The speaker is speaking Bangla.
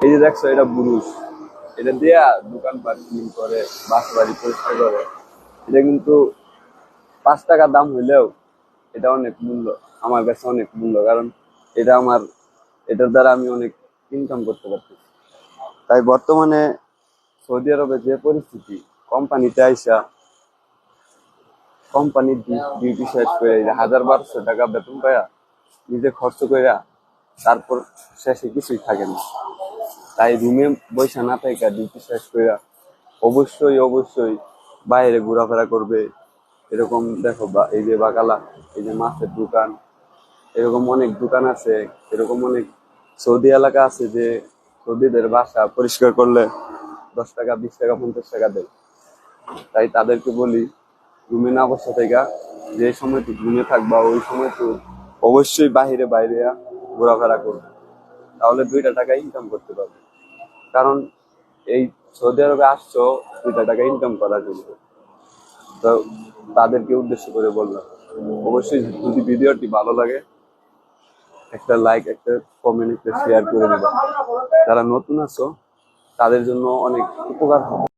এই যে দেখছ, এটা বুরুষ এটা দিয়া দোকানপাট ক্লিন করে বাস বাড়ি পরিষ্কার করে। এটা কিন্তু পাঁচ টাকা দাম হইলেও এটা অনেক মূল্য, আমার কাছে অনেক মূল্য, কারণ এটা আমার, এটার দ্বারা আমি অনেক ইনকাম করতে পারছি তাই বর্তমানে সৌদি আরবে যে পরিস্থিতি, কোম্পানিতে আইসা কোম্পানির ডিউটি শেষ করে হাজার বারোশো টাকা বেতন পায়া, নিজে খরচ কইরা তারপর শেষে কিছুই থাকে না। তাই রুমে বৈশা না থাকা ডিউটি শেষ কইরা অবশ্যই অবশ্যই বাইরে ঘোরাফেরা করবে। এরকম দেখো বা, এই যে বাকালা এই যে মাছের দোকান, এরকম অনেক দোকান আছে, এরকম অনেক সৌদি এলাকা আছে যে সৌদিদের বাসা পরিষ্কার করলে দশ টাকা, বিশ টাকা, পঞ্চাশ টাকা দেয়। তাই তাদেরকে বলি, রুমে না বসে থেকে যে সময় তুই রুমে থাকবা, ওই সময় তো অবশ্যই বাইরে বাইরে ঘোরাফেরা করবে। তাহলে দুইটা টাকা ইনকাম করতে পারবে। কারণ এই সৌদি আরবে আসছো, দুইটা টাকা ইনকাম করার জন্য। তো তাদেরকে উদ্দেশ্য করে বললাম, অবশ্যই যদি ভিডিওটি ভালো লাগে, একটা লাইক একটা কমেন্ট একটা শেয়ার করে দেবেন যারা নতুন আছো, তাদের জন্য অনেক উপকার হবে।